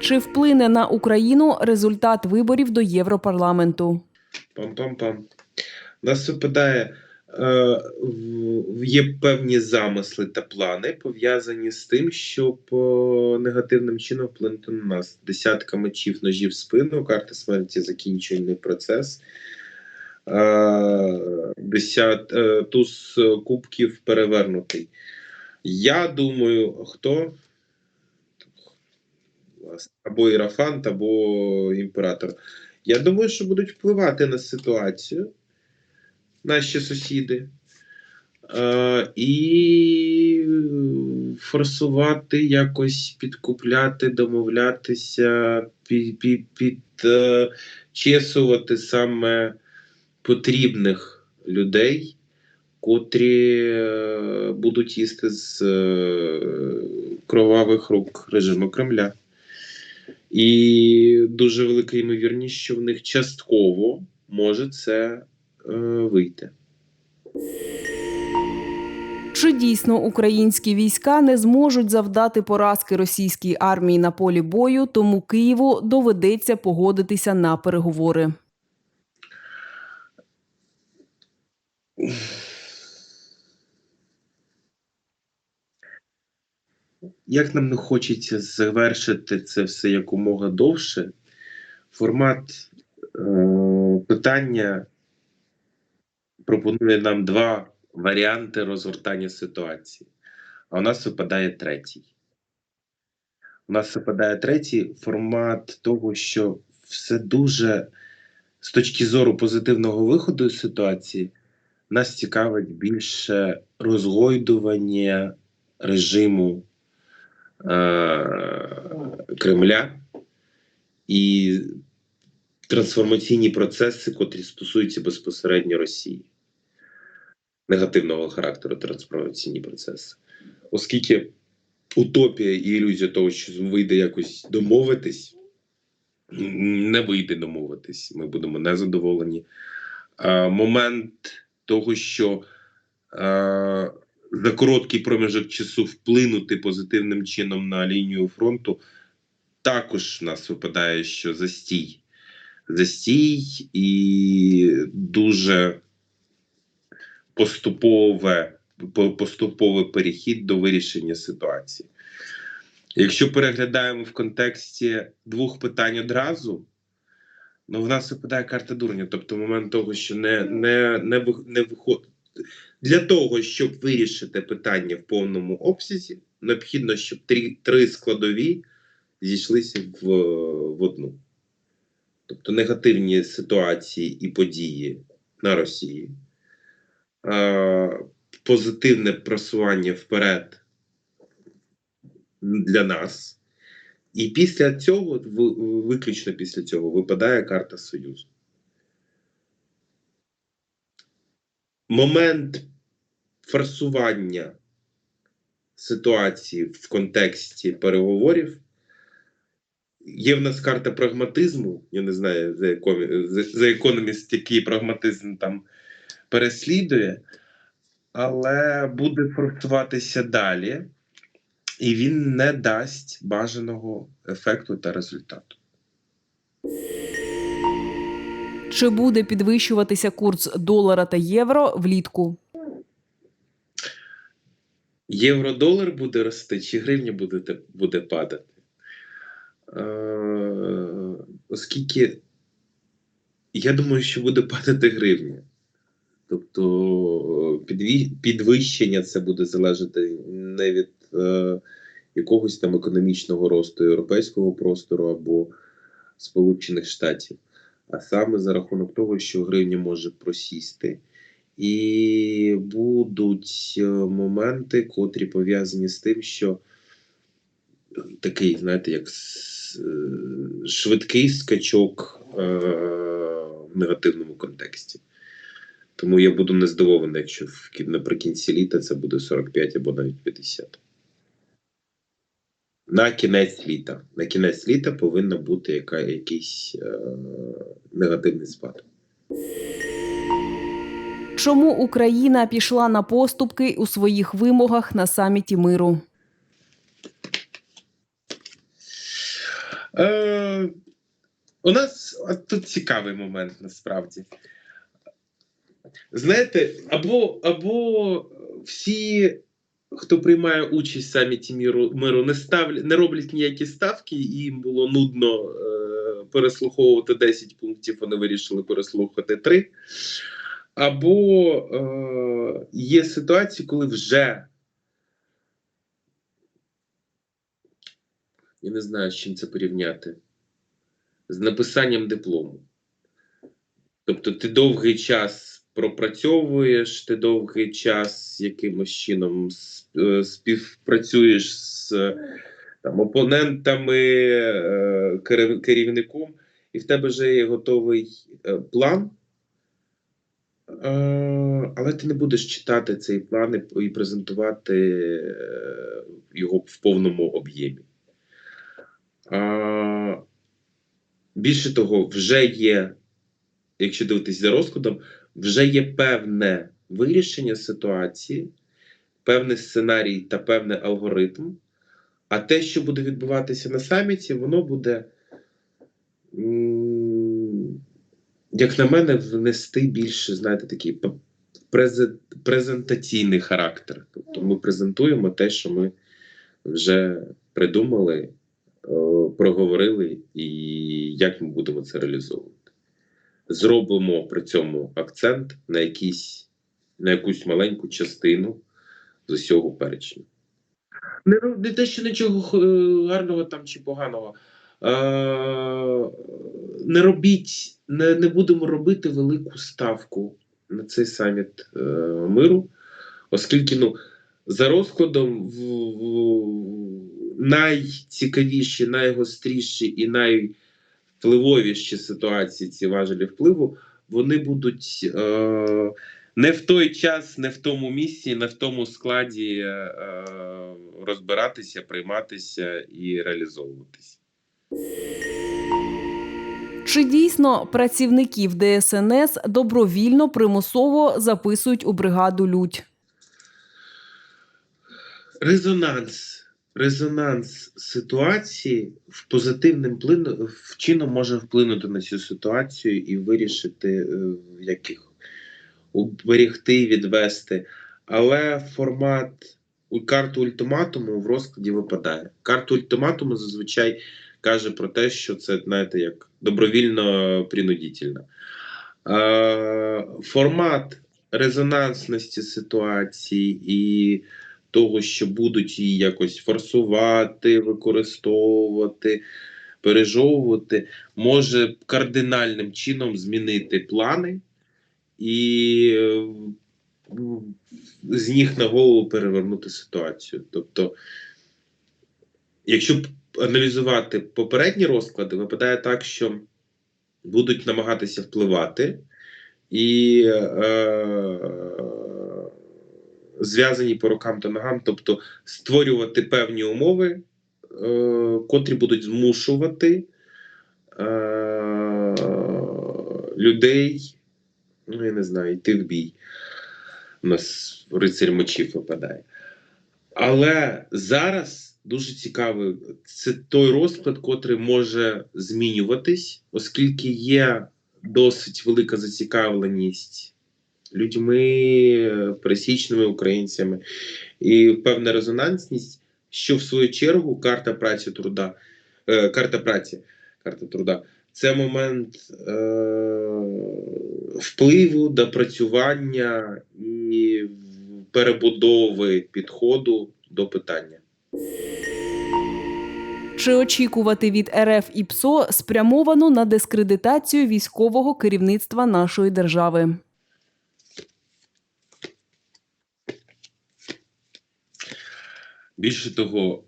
Чи вплине на Україну результат виборів до Європарламенту? Пам-пам-пам. Нас випадає, е, є певні замисли та плани, пов'язані з тим, щоб е, негативним чином вплинути на нас. Десятка мечів ножів спину, карта смерті закінчувальний процес. Е, десят, туз кубків перевернутий. Я думаю, хто? Або Ірафант, або імператор. Я думаю, що будуть впливати на ситуацію наші сусіди. Е, і форсувати, якось підкупляти, домовлятися, під, під, підчесувати саме потрібних людей, котрі е, будуть їсти з е, кровавих рук режиму Кремля. І дуже велика ймовірність, що в них частково може це е, вийти. Чи дійсно українські війська не зможуть завдати поразки російській армії на полі бою, тому Києву доведеться погодитися на переговори? Як нам не хочеться завершити це все якомога довше, формат е, питання пропонує нам два варіанти розгортання ситуації. А у нас випадає третій. У нас випадає третій формат того, що все дуже з точки зору позитивного виходу з ситуації, нас цікавить більше розгойдування режиму Кремля і трансформаційні процеси, котрі стосуються безпосередньо Росії. Негативного характеру трансформаційні процеси. Оскільки утопія і ілюзія того, що вийде якось домовитись, не вийде домовитись. Ми будемо незадоволені. Момент того, що а, за короткий проміжок часу вплинути позитивним чином на лінію фронту, також в нас випадає, що застій. Застій і дуже поступове, поступовий перехід до вирішення ситуації. Якщо переглядаємо в контексті двох питань одразу, ну в нас випадає карта дурня. Тобто момент того, що не, не, не, не виходить. Для того, щоб вирішити питання в повному обсязі, необхідно, щоб три, три складові зійшлися в, в одну. Тобто негативні ситуації і події на Росії, е, позитивне просування вперед для нас. І після цього, виключно після цього, випадає карта Союзу. Момент форсування ситуації в контексті переговорів. Є в нас карта прагматизму. Я не знаю, за якому за, за економіст, який прагматизм там переслідує, але буде форсуватися далі, і він не дасть бажаного ефекту та результату. Чи буде підвищуватися курс долара та євро влітку? Євро-долар буде рости, чи гривня буде, буде падати? Е, оскільки я думаю, що буде падати гривня. Тобто підвищення це буде залежати не від е, якогось там економічного росту європейського простору або Сполучених Штатів, а саме за рахунок того, що гривня може просісти. І будуть е, моменти, котрі пов'язані з тим, що такий, знаєте, як е, швидкий скачок е, в негативному контексті. Тому я буду не здивований, якщо наприкінці літа це буде 45 або навіть 50. На кінець літа. На кінець літа повинна бути яка, якийсь е, негативний спад. Чому Україна пішла на поступки у своїх вимогах на саміті миру? Е, у нас тут цікавий момент насправді. Знаєте, або, або всі, хто приймає участь в саміті міру, миру, не, ставлять, не роблять ніякі ставки, і їм було нудно е, переслуховувати 10 пунктів, вони вирішили переслухати 3. Або е, є ситуації, коли вже я не знаю, з чим це порівняти. З написанням диплому. Тобто ти довгий час пропрацьовуєш, ти довгий час якимось чином е, співпрацюєш з там, опонентами, е, керівником, і в тебе вже є готовий е, план. Е, Але ти не будеш читати цей план і- презентувати е, його в повному об'ємі. Більше того, вже є, якщо дивитись за розкладом, вже є певне вирішення ситуації, певний сценарій та певний алгоритм. А те, що буде відбуватися на саміті, воно буде, як на мене, внести більше, знаєте, такий презентаційний характер. Тобто ми презентуємо те, що ми вже придумали, е, проговорили, і як ми будемо це реалізовувати. Зробимо при цьому акцент на якісь, на якусь маленьку частину з усього перечня. Не, не те, що нічого е, гарного там чи поганого. Е, не робіть, не, не будемо робити велику ставку на цей саміт е, миру, оскільки ну, за розкладом в, в, найцікавіші, найгостріші і найвпливовіші ситуації ці важелі впливу, вони будуть е, не в той час, не в тому місці, не в тому складі е, е, розбиратися, прийматися і реалізовуватися. Чи дійсно працівників ДСНС добровільно примусово записують у бригаду Людь? Резонанс. Резонанс ситуації в позитивним плину, в чином може вплинути на цю ситуацію і вирішити, е, як уберегти, відвести. Але формат карту ультиматуму в розкладі випадає. Карта ультиматуму зазвичай каже про те, що це, знаєте, як добровільно принудительно. Формат резонансності ситуації і того, що будуть її якось форсувати, використовувати, пережовувати, може кардинальним чином змінити плани і е, з ніг на голову перевернути ситуацію. Тобто, якщо аналізувати попередні розклади, випадає так, що будуть намагатися впливати і е, зв'язані по рукам та ногам, тобто створювати певні умови, е, котрі будуть змушувати е, людей, ну я не знаю, йти в бій. У нас рицарь мечів випадає. Але зараз дуже цікавий це той розклад, котрий може змінюватись, оскільки є досить велика зацікавленість людьми, пересічними українцями, і певна резонансність, що в свою чергу карта праці труда, е, карта праці, карта труда це момент е, впливу, допрацювання і перебудови підходу до питання. Чи очікувати від РФ і ПСО спрямовану на дискредитацію військового керівництва нашої держави? Більше того,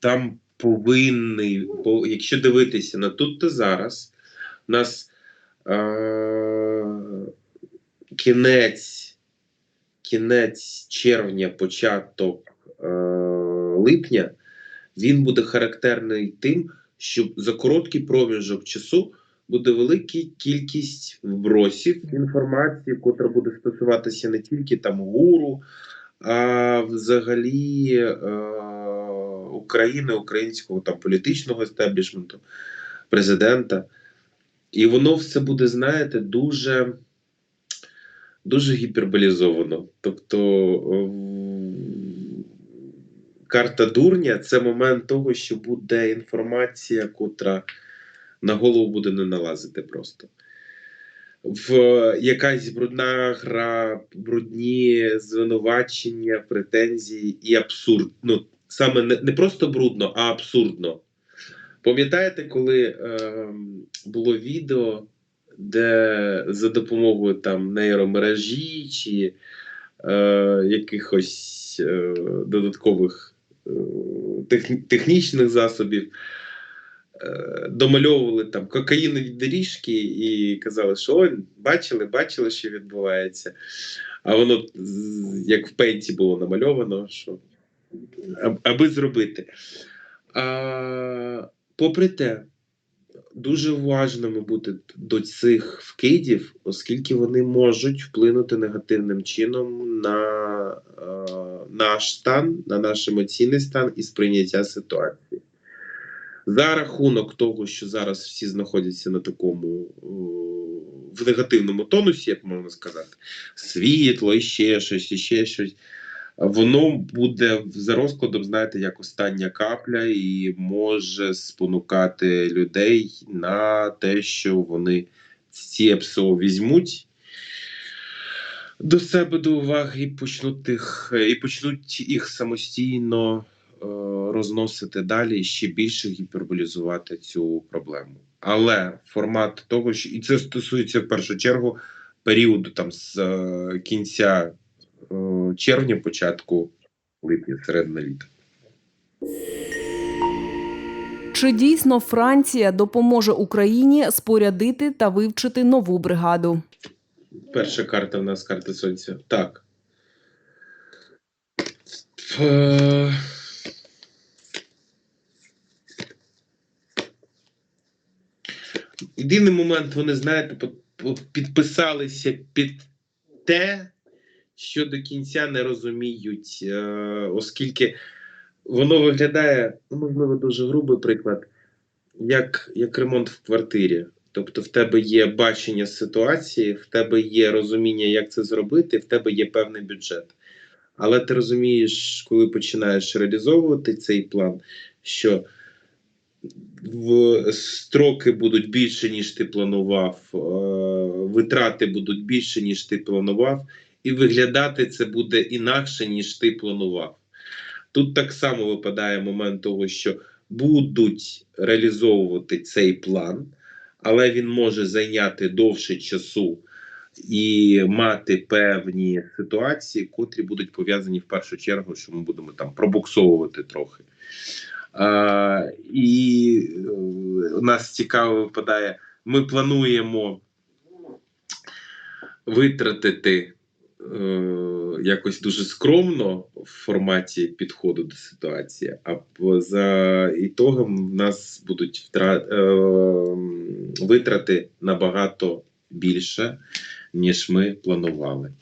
там повинний, якщо дивитися на тут та зараз, у нас е, кінець, кінець червня, початок е, липня, він буде характерний тим, що за короткий проміжок часу буде велика кількість вбросів інформації, котра буде стосуватися не тільки там гуру, а взагалі е, України, українського там політичного естеблішменту, президента. І воно все буде, знаєте, дуже, дуже гіперболізовано. Тобто ем, карта дурня це момент того, що буде інформація, котра на голову буде не налазити просто. В якась брудна гра, брудні звинувачення, претензії і абсурд. Ну, саме не, не просто брудно, а абсурдно. Пам'ятаєте, коли е, було відео, де за допомогою там нейромережі чи е, якихось е, додаткових технічних засобів е, домальовували там кокаїнові доріжки і казали, що «Ой, бачили, бачили, що відбувається. А воно як в пенті було намальовано, що аби зробити. А, попри те, дуже уважними бути до цих вкидів, оскільки вони можуть вплинути негативним чином на е, наш стан, на наш емоційний стан і сприйняття ситуації. За рахунок того, що зараз всі знаходяться на такому е, в негативному тонусі, як можна сказати, світло, і ще щось, і ще щось. Воно буде за розкладом, знаєте, як остання капля, і може спонукати людей на те, що вони ці ПСО візьмуть до себе до уваги і почнуть їх, і почнуть їх самостійно е, розносити далі і ще більше гіперболізувати цю проблему. Але формат того, що і це стосується в першу чергу періоду там з е, кінця червня, початку липня, середина літа. Чи дійсно Франція допоможе Україні спорядити та вивчити нову бригаду? Перша карта в нас карта сонця. Так. Е, Єдиний момент, вони, знаєте, підписалися під те, що до кінця не розуміють, е, оскільки воно виглядає, ну, можливо, дуже грубий приклад, як, як ремонт в квартирі. Тобто в тебе є бачення ситуації, в тебе є розуміння, як це зробити, в тебе є певний бюджет. Але ти розумієш, коли починаєш реалізовувати цей план, що в строки будуть більше, ніж ти планував, е, витрати будуть більше, ніж ти планував, і виглядати це буде інакше, ніж ти планував. Тут так само випадає момент того, що будуть реалізовувати цей план, але він може зайняти довше часу і мати певні ситуації, котрі будуть пов'язані в першу чергу, що ми будемо там пробуксовувати трохи. А, і е, у нас цікаво випадає, ми плануємо витратити е, якось дуже скромно в форматі підходу до ситуації, а за ітогом в нас будуть втрат, е, витрати набагато більше, ніж ми планували.